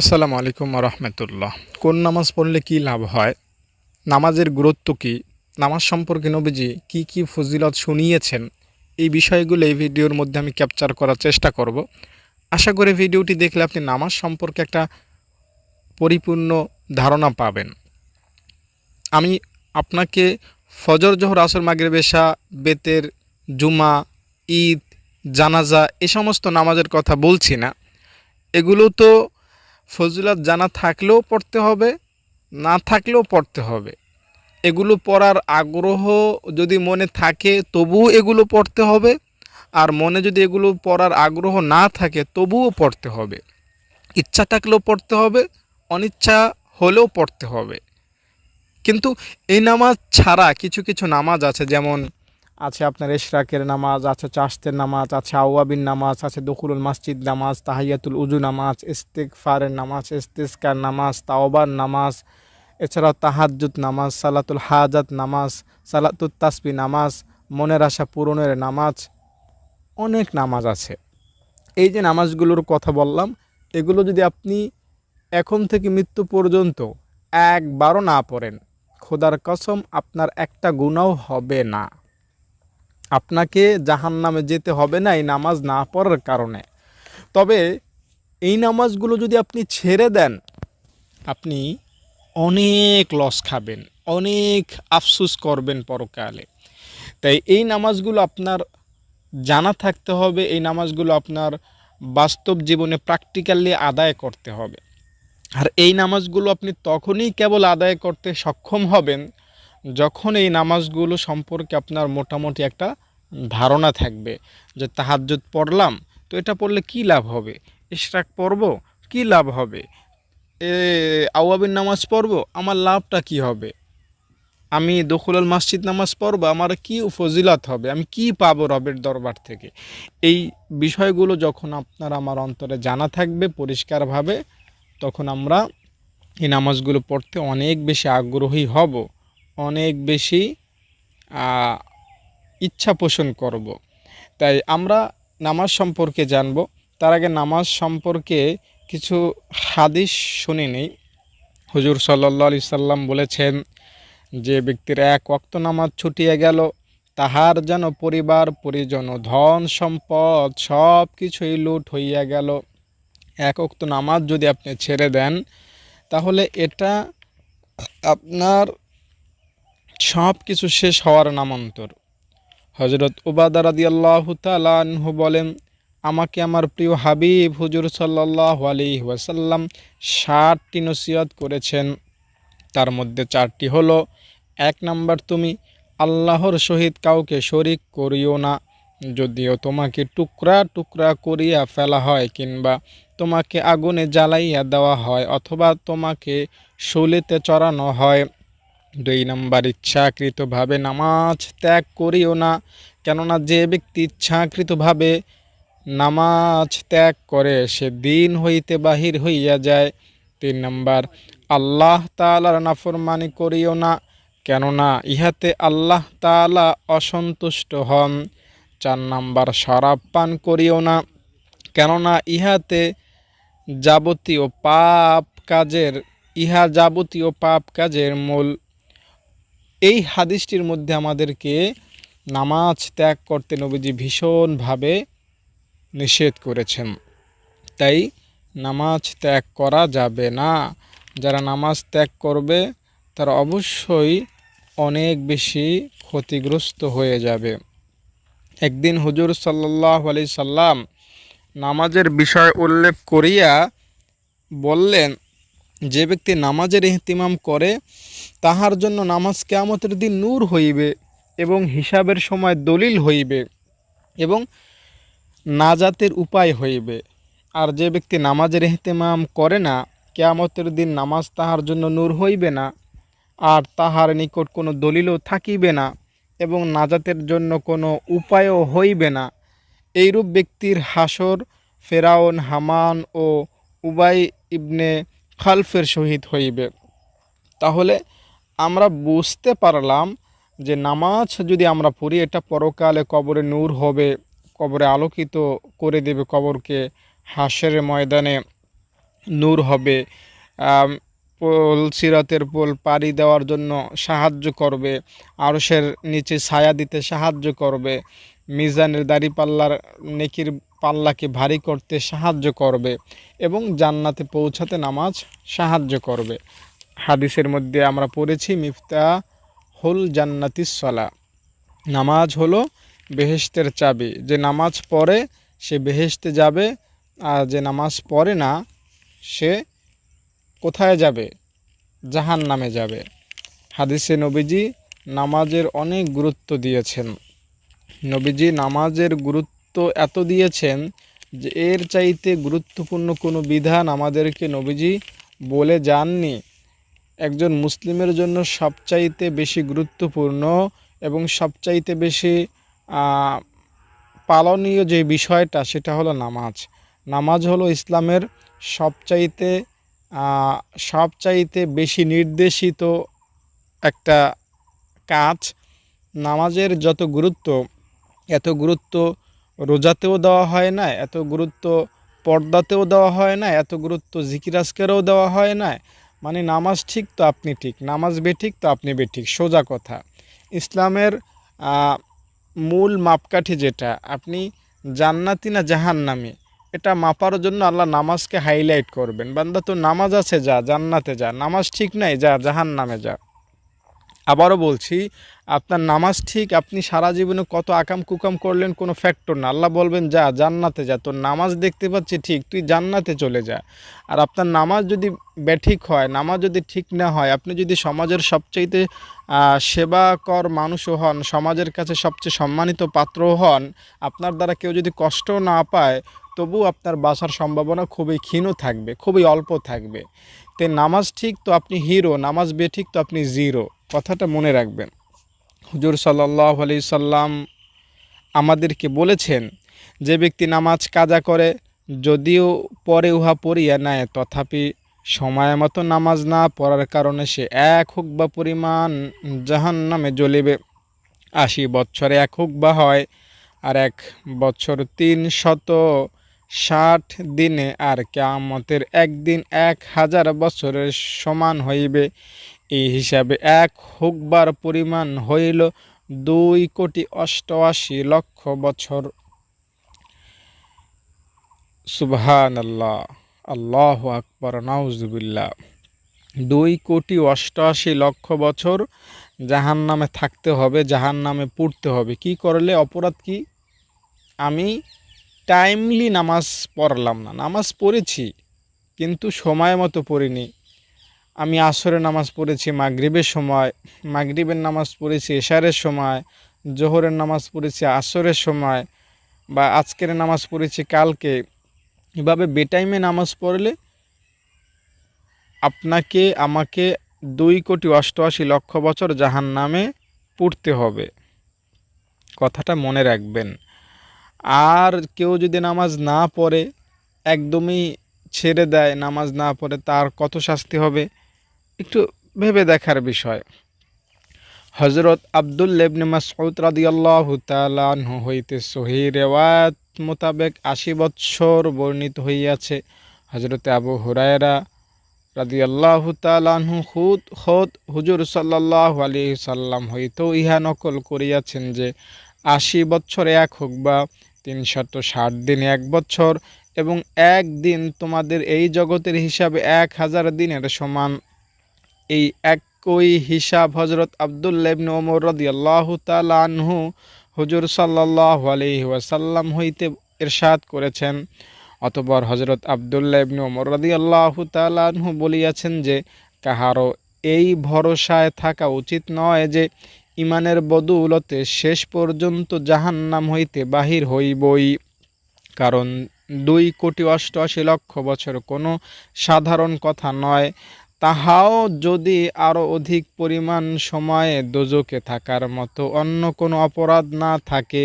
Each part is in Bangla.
আসসালামু আলাইকুম রহমতুল্লাহ। কোন নামাজ পড়লে কি লাভ হয়? নামাজের গুরুত্ব কি? নামাজ সম্পর্কে নবীজি কি কি ফজিলত শুনিয়েছেন? এই বিষয়গুলো এই ভিডিওর মধ্যে আমি ক্যাপচার করার চেষ্টা করব। আশা করি ভিডিওটি দেখলে আপনি নামাজ সম্পর্কে একটা পরিপূর্ণ ধারণা পাবেন। আমি আপনাকে ফজর, জোহর, আসর, মাগরিব, এশা, বেতের, জুমা, ঈদ, জানাজা এ সমস্ত নামাজের কথা বলছি না। এগুলো তো ফজিলত জানা থাকলেও পড়তে হবে, না থাকলেও পড়তে হবে। এগুলো পড়ার আগ্রহ যদি মনে থাকে, তবুও এগুলো পড়তে হবে। আর মনে যদি এগুলো পড়ার আগ্রহ না থাকে, তবুও পড়তে হবে। ইচ্ছা থাকলেও পড়তে হবে, অনিচ্ছা হলেও পড়তে হবে। কিন্তু এই নামাজ ছাড়া কিছু কিছু নামাজ আছে, যেমন আছে আপনার এশরাকের নামাজ, আছে চাষতের নামাজ, আছে আওয়াবিন নামাজ, আছে দখুলুল মসজিদ নামাজ, তাহিয়াতুল উজু নামাজ ইস্তেকফারের নামাজ ইস্তেস্কার নামাজ, তাওবার নামাজ, এছাড়াও তাহাজ্জুদ নামাজ, সালাতুল হাজাত নামাজ সালাতুল তাসবি নামাজ, মনের আশা পূরণের নামাজ, অনেক নামাজ আছে। এই যে নামাজগুলোর কথা বললাম, এগুলো যদি আপনি এখন থেকে মৃত্যু পর্যন্ত একবারও না পড়েন, খোদার কসম আপনার একটা গুণাও হবে না। আপনাকে জাহান নামে যেতে হবে না, এই নামাজ না পড়ার কারণে। তবে এই নামাজগুলো যদি আপনি ছেড়ে দেন, আপনি অনেক লস খাবেন, অনেক আফসুস করবেন পরকালে। তাই এই নামাজগুলো আপনার জানা থাকতে হবে, এই নামাজগুলো আপনার বাস্তব জীবনে প্র্যাকটিক্যালি আদায় করতে হবে। আর এই নামাজগুলো আপনি তখনই কেবল আদায় করতে সক্ষম হবেন যখন এই নামাজগুলো সম্পর্কে আপনার মোটামুটি একটা ধারণা থাকবে, যে তাহাজ্জুদ পড়লাম, তো এটা পড়লে কি লাভ হবে? ইশরাক পড়ব, কি লাভ হবে? এ, আওয়াবিন নামাজ পড়ব, আমার লাভটা কি হবে? আমি দখুলুল মসজিদ নামাজ পড়ব, আমার কি ফজিলত হবে? আমি কি পাবো রবের দরবার থেকে? এই বিষয়গুলো যখন আপনার আমার অন্তরে জানা থাকবে পরিষ্কারভাবে, তখন আমরা এই নামাজগুলো পড়তে অনেক বেশি আগ্রহী হব। অনেক বেশি ইচ্ছা পোষণ করব। তাই আমরা নামাজ সম্পর্কে জানব। তার আগে নামাজ সম্পর্কে কিছু হাদিস শুনে নেই। হুজুর সাল্লা আলি সাল্লাম বলেছেন যে ব্যক্তির এক অক্ত নামাজ ছুটিয়ে গেল, তাহার যেন পরিবার, পরিজন, ধন, সম্পদ সব কিছুই লুট হইয়া গেল। এক অক্ত নামাজ যদি আপনি ছেড়ে দেন, তাহলে এটা আপনার সব কিছু শেষ হওয়ার নামান্তর। হজরত রাদি আল্লাহ তালাহু বলেন, আমাকে আমার প্রিয় হাবিব হুজুর সাল্লাহ আলি ওয়াসাল্লাম ষাটটি নসিহত করেছেন। তার মধ্যে চারটি হলো, এক নাম্বার, তুমি আল্লাহর সহিত কাউকে শরিক করিও না। যদিও তোমাকে টুকরা টুকরা করিয়া ফেলা হয় কিংবা তোমাকে আগুনে জ্বালাইয়া দেওয়া হয় অথবা তোমাকে শৈলেতে চড়ানো হয় দুই নম্বর, ইচ্ছাকৃতভাবে নামাজ ত্যাগ করিও না, কেননা যে ব্যক্তি ইচ্ছাকৃতভাবে নামাজ ত্যাগ করে, সে দিন হইতে বাহির হইয়া যায়। তিন নম্বর, আল্লাহ তালার নাফরমানি করিও না, কেননা ইহাতে আল্লাহ তালা অসন্তুষ্ট হন। চার নাম্বার, শরাব পান করিও না, কেননা ইহাতে যাবতীয় পাপ কাজের, ইহা যাবতীয় পাপ কাজের মূল এই হাদিসটির মধ্যে আমাদেরকে নামাজ ত্যাগ করতে নবীজি ভীষণভাবে নিষেধ করেছেন। তাই নামাজ ত্যাগ করা যাবে না। যারা নামাজ ত্যাগ করবে, তারা অবশ্যই অনেক বেশি ক্ষতিগ্রস্ত হয়ে যাবে। একদিন হুজুর সাল্লাহ আলি সাল্লাম নামাজের বিষয় উল্লেখ করিয়া বললেন যে ব্যক্তি নামাজের ইহতিমাম করে, তাহার জন্য নামাজ কেয়ামতের দিন নূর হইবে এবং হিসাবের সময় দলিল হইবে এবং নাজাতের উপায় হইবে। আর যে ব্যক্তি নামাজের ইহতিমাম করে না, কেয়ামতের দিন নামাজ তাহার জন্য নূর হইবে না, আর তাহার নিকট কোনো দলিলও থাকিবে না এবং নাজাতের জন্য কোনো উপায়ও হইবে না, এইরূপ ব্যক্তির হাসর ফেরাউন, হামান ও উবাই ইবনে খালফের শহীদ হইবে। তাহলে আমরা বুঝতে পারলাম যে নামাজ যদি আমরা পড়ি, এটা পরকালে কবরে নূর হবে, কবরে আলোকিত করে দেবে, কবরকে হাসের ময়দানে নূর হবে পোল, সিরাতের পোল পাড়ি দেওয়ার জন্য সাহায্য করবে, আরশের নিচে ছায়া দিতে সাহায্য করবে, মিজানের দাড়িপাল্লার নেকির পাল্লাকে ভারী করতে সাহায্য করবে এবং জান্নাতে পৌঁছাতে নামাজ সাহায্য করবে। হাদিসের মধ্যে আমরা পড়েছি মিফতা হুল জান্নাতিস সলা। নামাজ হলো বেহেশতের চাবি। যে নামাজ পড়ে, সে বেহেশতে যাবে, আর যে নামাজ পড়ে না, সে কোথায় যাবে? জাহান নামে যাবে। হাদিসে নবীজি নামাজের অনেক গুরুত্ব দিয়েছেন। নবীজি নামাজের গুরুত্ব এত দিয়েছেন যে এর চাইতে গুরুত্বপূর্ণ কোনো বিধান আমাদেরকে নবীজি বলে যাননি। একজন মুসলিমের জন্য সবচাইতে বেশি গুরুত্বপূর্ণ এবং সবচাইতে বেশি পালনীয় যে বিষয়টা সেটা হলো নামাজ। নামাজ হলো ইসলামের সবচাইতে সবচাইতে বেশি নির্দেশিত একটা কাজ। নামাজের যত গুরুত্ব, এত গুরুত্ব রোজাতেও দেওয়া হয় না, এত গুরুত্ব পর্দাতেও দেওয়া হয় না, এত গুরুত্ব জিকিরাজকেরও দেওয়া হয় না। মানে নামাজ ঠিক তো আপনি ঠিক, নামাজ বেঠিক তো আপনি বেঠিক, সোজা কথা। ইসলামের মূল মাপকাঠি যেটা, আপনি জান্নাতি না জাহান্নামি, এটা মাপার জন্য আল্লাহ নামাজকে হাইলাইট করবেন। বান্দা তো নামাজ আছে যা, জান্নাতে যা, নামাজ ঠিক নাই, যা, জাহান্নামে যা। আবারও বলছি আপনার নামাজ ঠিক আপনি সারা জীবনে কত আকাম কুকাম করলেন কোনো ফ্যাক্টর না। আল্লাহ বলবেন যা জান্নাতে যা তোর নামাজ দেখতে পাচ্ছি ঠিক তুই জান্নাতে চলে যা। আর আপনার নামাজ যদি ব্যাঠিক হয় নামাজ যদি ঠিক না হয় আপনি যদি সমাজের সবচাইতে আহ, সেবাকর মানুষও হন সমাজের কাছে সবচেয়ে সম্মানিত পাত্রও হন আপনার দ্বারা কেউ যদি কষ্ট না পায় তবু আপনার বাসার সম্ভাবনা খুবই ক্ষীণ থাকবে খুবই অল্প থাকবে। তে নামাজ ঠিক তো আপনি হিরো নামাজ বেঠিক তো আপনি জিরো। কথাটা মনে রাখবেন। হুজুর সাল্লাহ আলি সাল্লাম আমাদেরকে বলেছেন, যে ব্যক্তি নামাজ কাজা করে, যদিও পরে উহা পড়িয়া নেয়, তথাপি সময় মতো নামাজ না পড়ার কারণে সে এক হোক বা পরিমাণ জাহান নামে জ্বলিবে। আশি বছরে এক হোক বা হয়, আর এক বছর তিন শত ষাট দিনে, আর কেয়ামতের একদিন এক হাজার বছরের সমান হইবে। এই হিসাবে এক হুকবার পরিমাণ হইল দুই কোটি অষ্টআশি লক্ষ বছর। সুবহান আল্লাহ আল্লাহ আকবর, নাউজুবিল্লাহ। দুই কোটি অষ্টআশি লক্ষ বছর জাহান নামে থাকতে হবে জাহান নামে পড়তে হবে। কি করলে অপরাধ কি? আমি টাইমলি নামাজ পড়লাম না। নামাজ পড়েছি, কিন্তু সময় মতো পড়িনি। আমি আসরের নামাজ পড়েছি মাগরিবের সময়, মাগরিবের নামাজ পড়েছি এশারের সময়, জোহরের নামাজ পড়েছি আসরের সময় বা আজকের নামাজ পড়েছি কালকে। এভাবে বেটাইমে নামাজ পড়লে আপনাকে, আমাকে দুই কোটি অষ্টআশি লক্ষ বছর জাহান নামে পড়তে হবে। কথাটা মনে রাখবেন। আর কেউ যদি নামাজ না পড়ে, একদমই ছেড়ে দেয়, নামাজ না পড়ে তার কত শাস্তি হবে? একটু ভেবে দেখার বিষয়। হজরত আব্দুল লেবনে মাসউদ রাদিয়াল্লাহু তাআলা আনহু হইতে সহি রেওয়ায়াত মোতাবেক আশি বৎসর বর্ণিত হইয়াছে। হজরতে আবু হুরায়রা রাদিয়াল্লাহু আনহু খুদ, খোদ হুজুর সাল্লাল্লাহু আলাইহি সাল্লাম হইতেও ইহা নকল করিয়াছেন যে, আশি বৎসর এক হোক বা তিনশত ষাট দিন এক বছর এবং এক দিন তোমাদের এই জগতের হিসাবে এক হাজার দিনের সমান এই একই হিসাব হজরত আবদুল্লাহ ইবনে ওমর রাদিয়াল্লাহু তাআলা আনহু হুজুর আলাইহি ওয়াসাল্লাম হইতে ইরশাদ করেছেন। অতঃপর হজরত আবদুল্লাহ ইবনে ওমর রাদিয়াল্লাহু বলিয়াছেন যে, কাহারও এই ভরসায় থাকা উচিত নয় যে ইমানের বদৌলতে শেষ পর্যন্ত জাহান্নাম হইতে বাহির হইবই। কারণ দুই কোটি অষ্টআশি লক্ষ বছর কোনো সাধারণ কথা নয়। তাহাও যদি আরও অধিক পরিমাণ সময়ে দোজকে থাকার মতো অন্য কোনো অপরাধ না থাকে,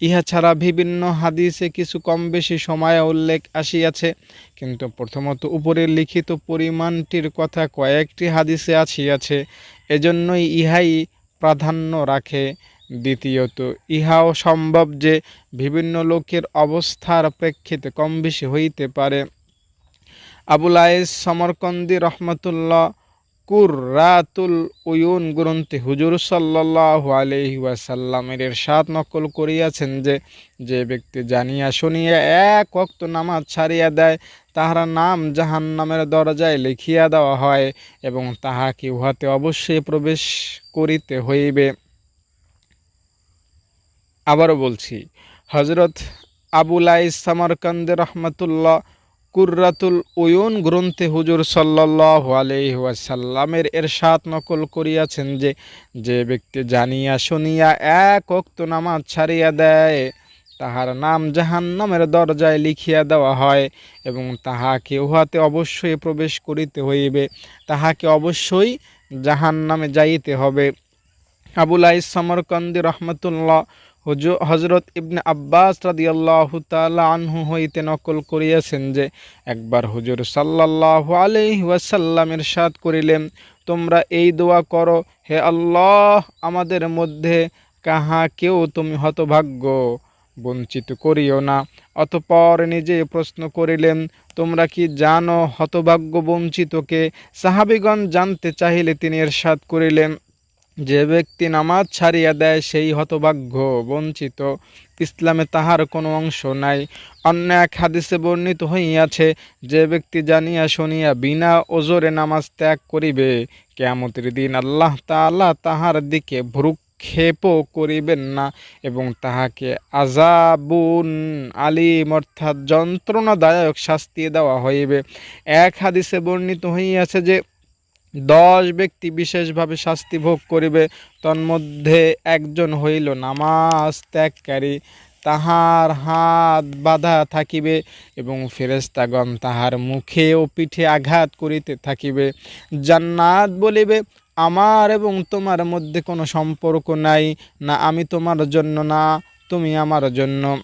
ইহা ছাড়া বিভিন্ন হাদিসে কিছু কম বেশি সময়ে উল্লেখ আসিয়াছে। কিন্তু প্রথমত উপরে লিখিত পরিমাণটির কথা কয়েকটি হাদিসে আসিয়াছে, এজন্যই ইহাই প্রাধান্য রাখে। দ্বিতীয়ত, ইহাও সম্ভব যে বিভিন্ন লোকের অবস্থার প্রেক্ষিতে কম বেশি হইতে পারে। আবুল আয়েস সমরকন্দি রহমতুল্লাহ কুররাতুল উয়ুন গ্রন্থে হুজুর সাল্লাহ আলহি ওয়াসাল্লামের এরশাদ নকল করিয়াছেন যে যে ব্যক্তি জানিয়া শুনিয়া এক অক্ত নামাজ ছাড়িয়া দেয়, তাহার নাম জাহান নামের দরজায় লিখিয়া দেওয়া হয় এবং তাহাকে উহাতে অবশ্যই প্রবেশ করিতে হইবে। আবারও বলছি হজরত আবুলাই সামরকান্দ রহমতুল্লাহ কুর্রাতুল উয়ুন গ্রন্থে হুজুর সাল্লাহ আলহিহাসাল্লামের এরশাদ নকল করিয়াছেন যে যে ব্যক্তি জানিয়া শুনিয়া এক অক্ত নামাজ ছাড়িয়া দেয়, তাহার নাম জাহান নামের দরজায় লিখিয়া দেওয়া হয় এবং তাহাকে উহাতে অবশ্যই প্রবেশ করিতে হইবে, তাহাকে অবশ্যই জাহান নামে যাইতে হবে। আবুল আবুলাই সমরকন্দি রহমতুল্লাহ হজরত ইবনে আব্বাস রাদিয়াল্লাহু তাআলা আনহু হইতে নকল করিয়াছেন যে, একবার হুজুর সাল্লাল্লাহু আলাইহি ওয়াসাল্লাম ইরশাদ করিলেন, তোমরা এই দোয়া করো, হে আল্লাহ, আমাদের মধ্যে কাহাকেও তুমি হতভাগ্য বঞ্চিত করিও না। অতপর নিজে প্রশ্ন করিলেন, তোমরা কি জানো হতভাগ্য বঞ্চিতকে? সাহাবিগণ জানতে চাহিলে তিনি এরশাদ করিলেন। যে ব্যক্তি নামাজ ছাড়িয়া দেয়, সেই হতভাগ্য বঞ্চিত। ইসলামে তাহার কোনো অংশ নাই। অন্য এক হাদিসে বর্ণিত হইয়াছে, যে ব্যক্তি জানিয়া শুনিয়া বিনা ওজোরে নামাজ ত্যাগ করিবে, কেয়ামতের দিন আল্লাহ তাআলা তাহার দিকে ভ্রুক্ষেপও করিবেন না এবং তাহাকে আজাবুন আলিম অর্থাৎ যন্ত্রণাদায়ক শাস্তি দেওয়া হইবে। এক হাদিসে বর্ণিত হইয়াছে যে দশ ব্যক্তি বিশেষভাবে শাস্তি ভোগ করিবে, তন্মধ্যে একজন হইল নামাজ ত্যাগকারী। তাহার হাত বাধা থাকিবে এবং ফেরেস্তাগণ তাহার মুখে ও পিঠে আঘাত করিতে থাকিবে। জান্নাত বলিবে, আমার এবং তোমার মধ্যে কোনো সম্পর্ক নাই, না আমি তোমার জন্য, না তুমি আমার জন্য।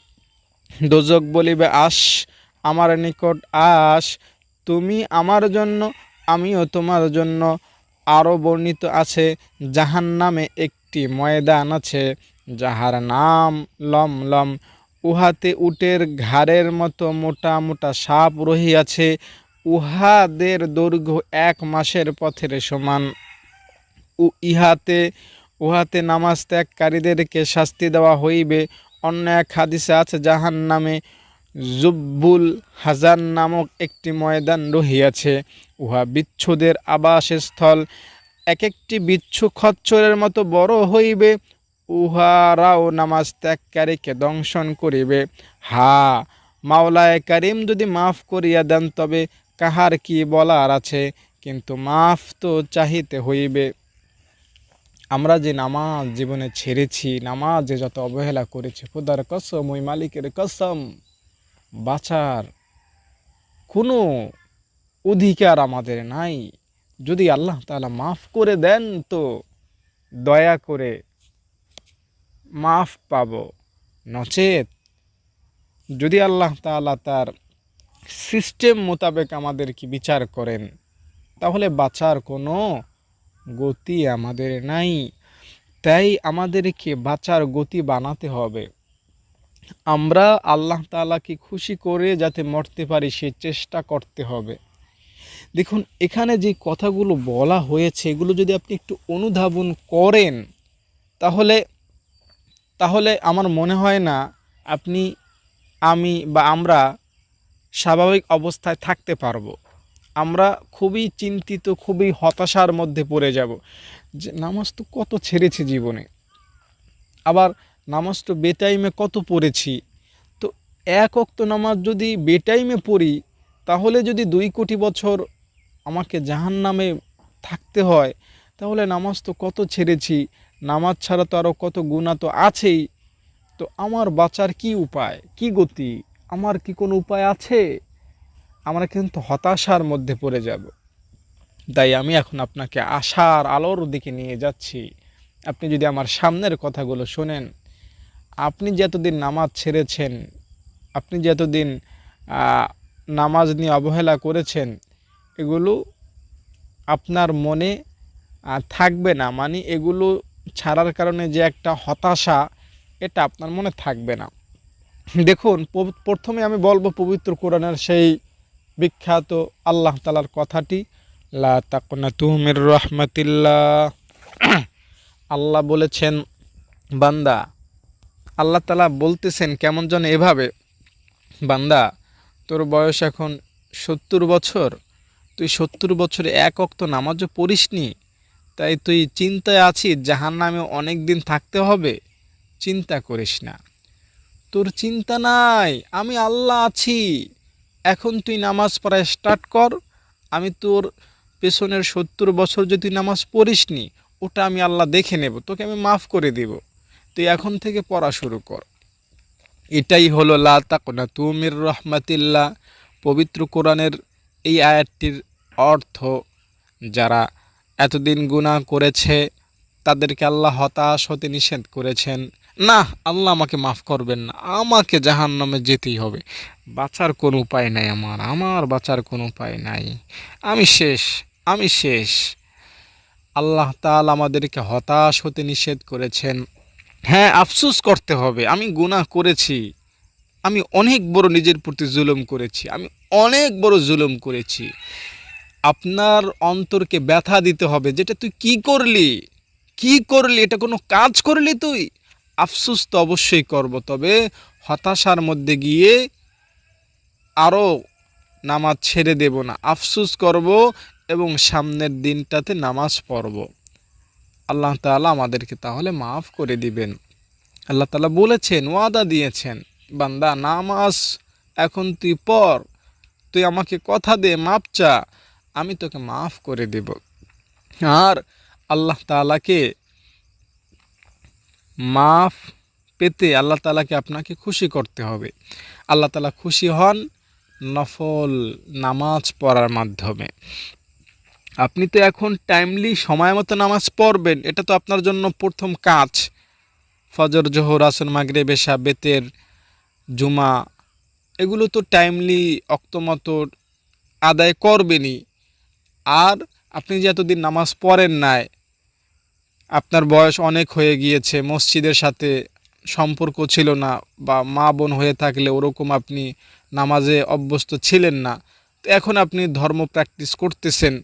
দোজক বলিবে আস আমার নিকট আস তুমি আমার জন্য। আমিও তোমার জন্য আরও বর্ণিত আছে জাহান নামে একটি ময়দান আছে, যাহার নাম লম লম উহাতে উটের ঘাড়ের মতো মোটা মোটা সাপ রহিয়াছে, উহাদের দৈর্ঘ্য এক মাসের পথের সমান। ইহাতে, উহাতে নামাজ ত্যাগকারীদেরকে শাস্তি দেওয়া হইবে। অন্য এক হাদিসে আছে জাহান নামে জুব্বুল হাজান নামক একটি ময়দান রহিয়াছে, উহা বিচ্ছুদের আবাসস্থল। এক একটি বিচ্ছু খচ্চরের মতো বড় হইবে, উহারাও নামাজ ত্যাগকারীকে দংশন করিবে। হা, মাওলায় কারিম যদি মাফ করিয়া দেন তবে কাহার কি বলার আছে? কিন্তু মাফ তো চাহিতে হইবে। আমরা যে নামাজ জীবনে ছেড়েছি, নামাজে যত অবহেলা করেছি, খুদার কসম, ওই মালিকের কসম। বাঁচার কোনো অধিকার আমাদের নাই। যদি আল্লাহ তালা মাফ করে দেন তো দয়া করে মাফ পাব। নচেত যদি আল্লাহ তালা তার সিস্টেম মোতাবেক আমাদেরকে বিচার করেন, তাহলে বাঁচার কোনো গতি আমাদের নাই। তাই আমাদেরকে বাঁচার গতি বানাতে হবে। আমরা আল্লাহ তালাকে খুশি করে যাতে মরতে পারি, সে চেষ্টা করতে হবে। দেখুন, এখানে যে কথাগুলো বলা হয়েছে, এগুলো যদি আপনি একটু অনুধাবন করেন, তাহলে তাহলে আমার মনে হয় না আপনি, আমি বা আমরা স্বাভাবিক অবস্থায় থাকতে পারব। আমরা খুবই চিন্তিত, খুবই হতাশার মধ্যে পড়ে যাব। যে নামাজ তো কত ছেড়েছে জীবনে। আবার নামাজ তো বেটাইমে কত পড়েছি? তো এক অক্ত নামাজ যদি বেটাইমে পড়ি, তাহলে যদি দুই কোটি বছর আমাকে জাহান নামে থাকতে হয়, তাহলে নামাজ তো কত ছেড়েছি? নামাজ ছাড়া তো আরও কত গুণা তো আছেই। তো আমার বাঁচার কি উপায়? কি গতি? আমার কি কোনো উপায় আছে? আমরা কিন্তু হতাশার মধ্যে পড়ে যাব। তাই আমি এখন আপনাকে আশার আলোর দিকে নিয়ে যাচ্ছি। আপনি যদি আমার সামনের কথাগুলো শোনেন আপনি যতদিন নামাজ ছেড়েছেন, আপনি যতদিন নামাজ নিয়ে অবহেলা করেছেন, এগুলো আপনার মনে থাকবে না। মানে এগুলো ছাড়ার কারণে যে একটা হতাশা, এটা আপনার মনে থাকবে না। দেখুন প্রথমে আমি বলব পবিত্র কোরআনের সেই বিখ্যাত আল্লাহ তালার কথাটি, লা আল্লাহ বলেছেন, বান্দা আল্লাহ তালা বলতেছেন কেমন যেন এভাবে, বান্দা, তোর বয়স এখন সত্তর বছর, তুই সত্তর বছরে এক অক্ত নামাজও পড়িসনি, তাই তুই চিন্তায় আছিস জাহান নামে অনেক দিন থাকতে হবে, চিন্তা করিস না। তোর চিন্তা নাই, আমি আল্লাহ আছি, এখন তুই নামাজ পড়া স্টার্ট কর, আমি তোর পেছনের সত্তর বছর যদি নামাজ পড়িসনি, ওটা আমি আল্লাহ দেখে নেব, তোকে আমি মাফ করে দেব। তুই এখন থেকে পড়া শুরু কর। এটাই হলো, লা তাকনা তুমির রহমাতিল্লাহ। পবিত্র কোরআনের এই আয়াতটির অর্থ, যারা এতদিন গুনাহ করেছে, তাদেরকে আল্লাহ হতাশ হতে নিষেধ করেছেন। না, আল্লাহ আমাকে মাফ করবেন না, আমাকে জাহান নামে যেতেই হবে। বাঁচার কোনো উপায় নাই আমার আমার বাঁচার কোনো উপায় নাই। আমি শেষ আমি শেষ। আল্লাহ তাল আমাদেরকে হতাশ হতে নিষেধ করেছেন। হ্যাঁ আফসুস করতে হবে। আমি গুনাহ করেছি। আমি অনেক বড় নিজের প্রতি জুলুম করেছি। আমি অনেক বড় জুলুম করেছি। আপনার অন্তরকে ব্যথা দিতে হবে যেটা তুই কি করলি? কি করলি? এটা কোনো কাজ করলি তুই? আফসুস তো অবশ্যই করব। তবে হতাশার মধ্যে গিয়ে আরও নামাজ ছেড়ে দেব না। আফসুস করব এবং সামনের দিনটাতে নামাজ পড়ব। আল্লাহ তাআলা আমাদেরকে তাহলে মাফ করে দিবেন। আল্লাহ তালা বলেছেন, ওয়াদা দিয়েছেন, বান্দা, নামাজ এখন তুই পড়, তুই আমাকে কথা দে, মাপ চা, আমি তোকে মাফ করে দেব। আর আল্লাহ তাআলাকে মাফ পেতে আল্লাহ তালাকে আপনাকে খুশি করতে হবে। আল্লাহ তালা খুশি হন নফল নামাজ পড়ার মাধ্যমে। আপনি তো এখন টাইমলি সময় মতো নামাজ পড়বেন, এটা তো আপনার জন্য প্রথম কাজ। ফজর, জোহর আসন মাগরে বেশা বেতের, জুমা, এগুলো তো টাইমলি অক্তমতো আদায় করবেনই। আর আপনি যে এতদিন নামাজ পড়েন নাই, আপনার বয়স অনেক হয়ে গিয়েছে, মসজিদের সাথে সম্পর্ক ছিল না, বা মা বোন হয়ে থাকলে ওরকম আপনি নামাজে অভ্যস্ত ছিলেন না। তো এখন আপনি ধর্ম প্র্যাকটিস করতেছেন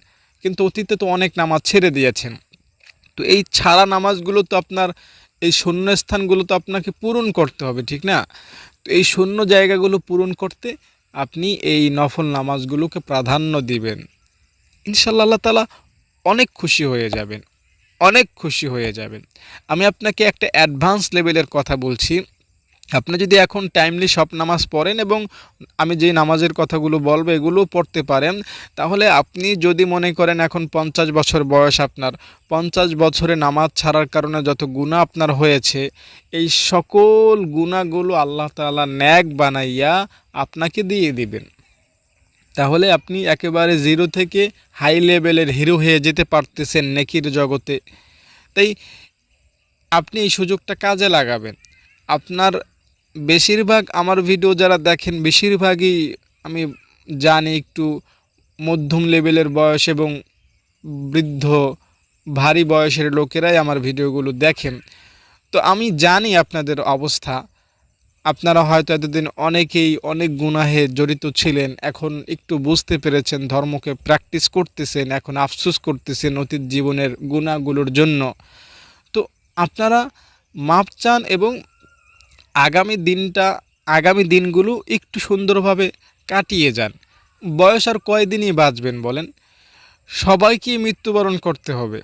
কিন্তু অতীতে তো অনেক নামাজ ছেড়ে দিয়েছেন। তো এই ছাড়া নামাজগুলো তো আপনার, এই শূন্য স্থানগুলো তো আপনাকে পূরণ করতে হবে, ঠিক না? তো এই শূন্য জায়গাগুলো পূরণ করতে আপনি এই নফল নামাজগুলোকে প্রাধান্য দিবেন। ইনশাল্লাহ আল্লাহ তালা অনেক খুশি হয়ে যাবেন, অনেক খুশি হয়ে যাবেন। আমি আপনাকে একটা অ্যাডভান্স লেভেলের কথা বলছি। আপনি যদি এখন টাইমলি সব নামাজ পড়েন এবং আমি যে নামাজের কথাগুলো বলব এগুলো পড়তে পারেন, তাহলে আপনি যদি মনে করেন এখন পঞ্চাশ বছর বয়স আপনার, পঞ্চাশ বছরে নামাজ ছাড়ার কারণে যত গুণা আপনার হয়েছে, এই সকল গুণাগুলো আল্লাহ তাআলা ন্যাক বানাইয়া আপনাকে দিয়ে দিবেন। তাহলে আপনি একেবারে জিরো থেকে হাই লেভেলের হিরো হয়ে যেতে পারতেছেন নেকির জগতে। তাই আপনি এই সুযোগটা কাজে লাগাবেন। আপনার বেশিরভাগ আমার ভিডিও যারা দেখেন, বেশিরভাগই আমি জানি একটু মধ্যম লেভেলের বয়স এবং বৃদ্ধ, ভারী বয়সের লোকেরাই আমার ভিডিওগুলো দেখেন। তো আমি জানি আপনাদের অবস্থা। আপনারা হয়তো এতদিন অনেকেই অনেক গুনাহে জড়িত ছিলেন, এখন একটু বুঝতে পেরেছেন ধর্মকে প্র্যাকটিস করতেছেন, এখন আফসুস করতেছেন অতীত জীবনের গুণাগুলোর জন্য। তো আপনারা মাপ চান এবং আগামী দিনটা, আগামী দিনগুলো একটু সুন্দরভাবে কাটিয়ে যান। বয়স আর কয়দিনই বাঁচবেন বলেন? সবাইকেই মৃত্যুবরণ করতে হবে।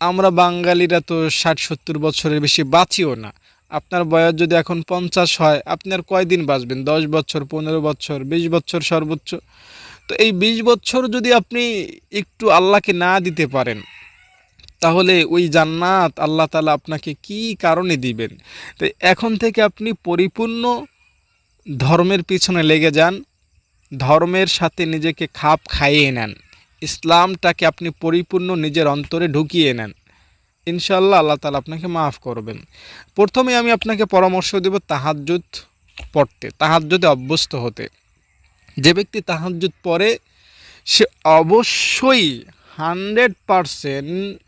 আমরা বাঙালিরা তো ষাট সত্তর বছরের বেশি বাঁচিও না। আপনার বয়স যদি এখন পঞ্চাশ হয়, আপনি আর কয়দিন বাঁচবেন? দশ বছর, পনেরো বছর, বিশ বছর সর্বোচ্চ? তো এই বিশ বছর যদি আপনি একটু আল্লাহকে না দিতে পারেন তাহলে ওই জান্নাত আল্লাহ তালা আপনাকে কি কারণে দিবেন? তো এখন থেকে আপনি পরিপূর্ণ ধর্মের পিছনে লেগে যান, ধর্মের সাথে নিজেকে খাপ খাইয়ে নেন, ইসলামটাকে আপনি পরিপূর্ণ নিজের অন্তরে ঢুকিয়ে নেন। ইনশাল্লাহ আল্লাহ তালা আপনাকে মাফ করবেন। প্রথমে আমি আপনাকে পরামর্শ দেব তাহাজ্জুদ পড়তে, তাহাজ্জুদে অভ্যস্ত হতে। যে ব্যক্তি তাহাজ্জুদ পড়ে, সে অবশ্যই হান্ড্রেড পারসেন্ট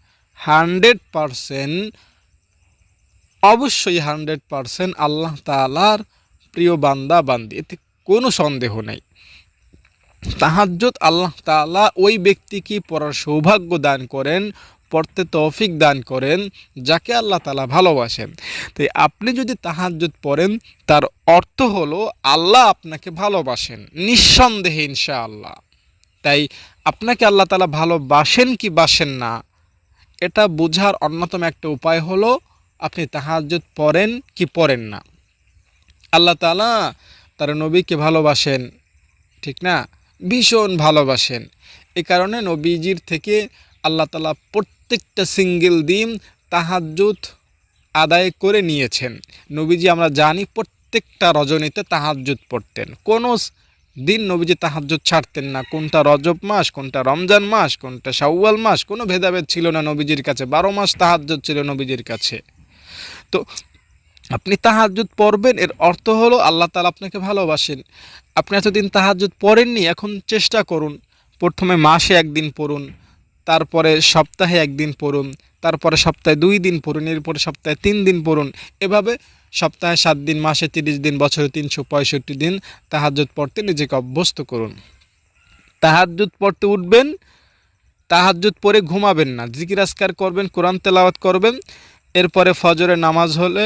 হান্ড্রেড পারসেন্ট, অবশ্যই হান্ড্রেড পারসেন্ট আল্লাহ তালার প্রিয় বান্দা, বান্দি। এতে কোনো সন্দেহ নেই। তাহাজ্জুদ আল্লাহ তালা ওই ব্যক্তিকে পড়ার সৌভাগ্য দান করেন, পড়তে তৌফিক দান করেন, যাকে আল্লাহ তালা ভালোবাসেন। তাই আপনি যদি তাহাজ্জুদ পড়েন, তার অর্থ হলো আল্লাহ আপনাকে ভালোবাসেন, নিঃসন্দেহে ইনশাআল্লাহ। তাই আপনাকে আল্লাহ তালা ভালোবাসেন কি বাসেন না এটা বোঝার অন্যতম একটা উপায় হলো আপনি তাহাজ্জুদ পড়েন কি পড়েন না। আল্লাহ তালা তার নবীকে ভালোবাসেন, ঠিক না? ভীষণ ভালোবাসেন। এ কারণে নবীজির থেকে আল্লাহ তালা প্রত্যেকটা সিঙ্গেল দিন তাহাজ্জুদ আদায় করে নিয়েছেন। নবীজি আমরা জানি প্রত্যেকটা রজনীতে তাহাজ্জুদ পড়তেন। কোনো দিন নবীজি তাহাজ্জুদ ছাড়তেন না। কোনটা রজব মাস, কোনটা রমজান মাস, কোনটা শাওয়াল মাস, কোনো ভেদাভেদ ছিল না নবীজির কাছে। বারো মাস তাহাজ্জুদ ছিল নবীজির কাছে। তো আপনি তাহাজ্জুদ পড়বেন, এর অর্থ হলো আল্লাহ তালা আপনাকে ভালোবাসেন। আপনি এতদিন তাহাজ্জুদ পড়েননি, এখন চেষ্টা করুন। প্রথমে মাসে একদিন পড়ুন, তারপরে সপ্তাহে একদিন পড়ুন, তারপরে সপ্তাহে দুই দিন পড়ুন, এরপরে সপ্তাহে তিন দিন পড়ুন। এভাবে সপ্তাহে সাত দিন, মাসে তিরিশ দিন, বছরে তিনশো পঁয়ষট্টি দিন তাহাজ্জুদ পড়তে নিজেকে অভ্যস্ত করুন। তাহাজ্জুদ পড়তে উঠবেন, তাহাজ্জুদ পরে ঘুমাবেন না। জিকির আসকার করবেন, কোরআন তেলাওয়াত করবেন, এরপরে ফজরে নামাজ হলে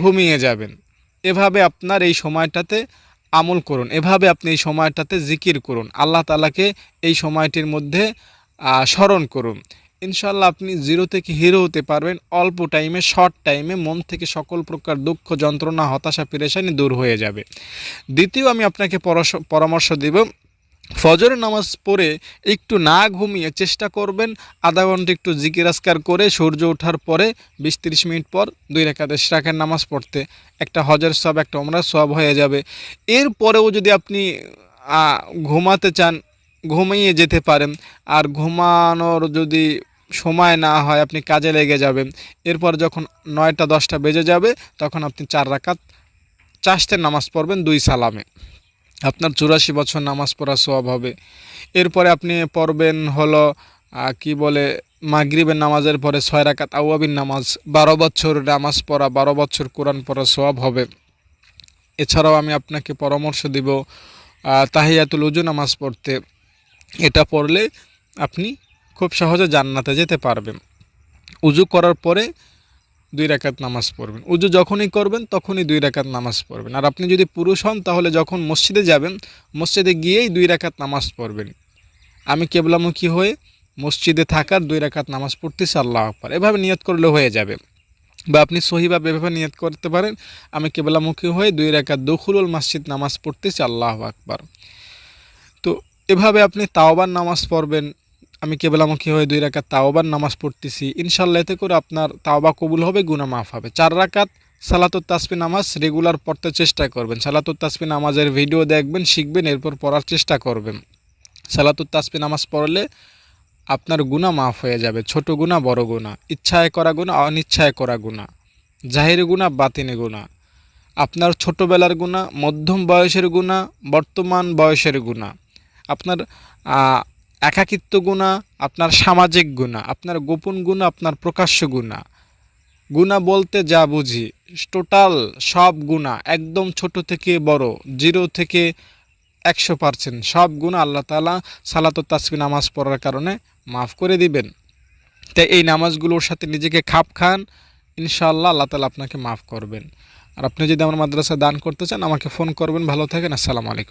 ঘুমিয়ে যাবেন। এভাবে আপনার এই সময়টাতে আমল করুন, এভাবে আপনি এই সময়টাতে জিকির করুন। আল্লাহ তালাকে এই সময়টির মধ্যে স্মরণ করুন। ইনশাল্লাহ আপনি জিরো থেকে হিরো হতে পারবেন। অল্প টাইমে শর্ট টাইমে মন থেকে সকল প্রকার দুঃখ, যন্ত্রণা, হতাশা, পেরেশানি দূর হয়ে যাবে। দ্বিতীয় আমি আপনাকে পরামর্শ দেব, ফজরের নামাজ পড়ে একটু না ঘুমিয়ে চেষ্টা করবেন, আধা ঘণ্টা একটু জিকির আসকার করে সূর্য ওঠার পরে বিশ তিরিশ মিনিট পর দুই রেখাত রাখার নামাজ পড়তে। একটা হজের সব, একটা ওমরার সব হয়ে যাবে। এরপরেও যদি আপনি ঘুমাতে চান, ঘুমিয়ে যেতে পারেন। আর ঘুমানোর যদি সময় না হয় আপনি কাজে লেগে যাবেন। এরপর যখন নয়টা, দশটা বেজে যাবে, তখন আপনি চার রাকাত চাষতের নামাজ পড়বেন দুই সালামে। আপনার চুরাশি বছর নামাজ পড়া সব হবে। এরপরে আপনি পড়বেন হলো কি বলে, মাগরিবের নামাজের পরে ছয় রাকাত আউয়াবিন নামাজ, বারো বছর নামাজ পড়া, বারো বছর কোরআন পড়া সব হবে। এছাড়াও আমি আপনাকে পরামর্শ দিব তাহিয়াতুল উজু নামাজ পড়তে। এটা পড়লে আপনি খুব সহজে জান্নাতে যেতে পারবেন। উজু করার পরে দুই রাকাত নামাজ পড়বেন। উজু যখনই করবেন, তখনই দুই রাকাত নামাজ পড়বেন। আর আপনি যদি পুরুষ হন, তাহলে যখন মসজিদে যাবেন, মসজিদে গিয়েই দুই রাকাত নামাজ পড়বেন। আমি কেবলামুখী হয়ে মসজিদে থাকার দুই রাকাত নামাজ পড়তেছি, আল্লাহ আকবার। এভাবে নিয়ত করলে হয়ে যাবে। বা আপনি সহিভাবে এভাবে নিয়ত করতে পারেন। আমি কেবলামুখী হয়ে দুই রাকাত দখুলুল মসজিদ নামাজ পড়তেছি, আল্লাহ আকবার। তো এভাবে আপনি তাওবার নামাজ পড়বেন আমি কেবলামুখী হয়ে দুই রাকাত তাওবার নামাজ পড়তেছি। ইনশাল্লাহ এতে করে আপনার তাওবা কবুল হবে, গুনাহ মাফ হবে। চার রাকাত সালাতুত তাসপি নামাজ রেগুলার পড়তে চেষ্টা করবেন। সালাতুত তাসপি নামাজের ভিডিও দেখবেন, শিখবেন, এরপর পড়ার চেষ্টা করবেন। সালাতুত তাসপি নামাজ পড়লে আপনার গুণা মাফ হয়ে যাবে। ছোট গুণা বড় গুণা ইচ্ছায় করা গুণা অনিচ্ছায় করা গুণা জাহির গুণা বাতিনি গুণা আপনার ছোটোবেলার গুণা মধ্যম বয়সের গুণা বর্তমান বয়সের গুণা আপনার একাকিত্ব গুণা, আপনার সামাজিক গুণা, আপনার গোপন গুণা, আপনার প্রকাশ্য গুণা। গুণা বলতে যা বুঝি, টোটাল সব গুণা, একদম ছোট থেকে বড়, জিরো থেকে একশো পার্সেন্ট, সব গুণা আল্লাহ তালা সালাত তাসবি নামাজ পড়ার কারণে মাফ করে দিবেন। তাই এই নামাজগুলোর সাথে নিজেকে খাপ খান, ইনশাআল্লাহ আল্লাহ তালা আপনাকে মাফ করবেন। আর আপনি যদি আমার মাদ্রাসা দান করতে চান, আমাকে ফোন করবেন। ভালো থাকেন, আসসালামু আলাইকুম।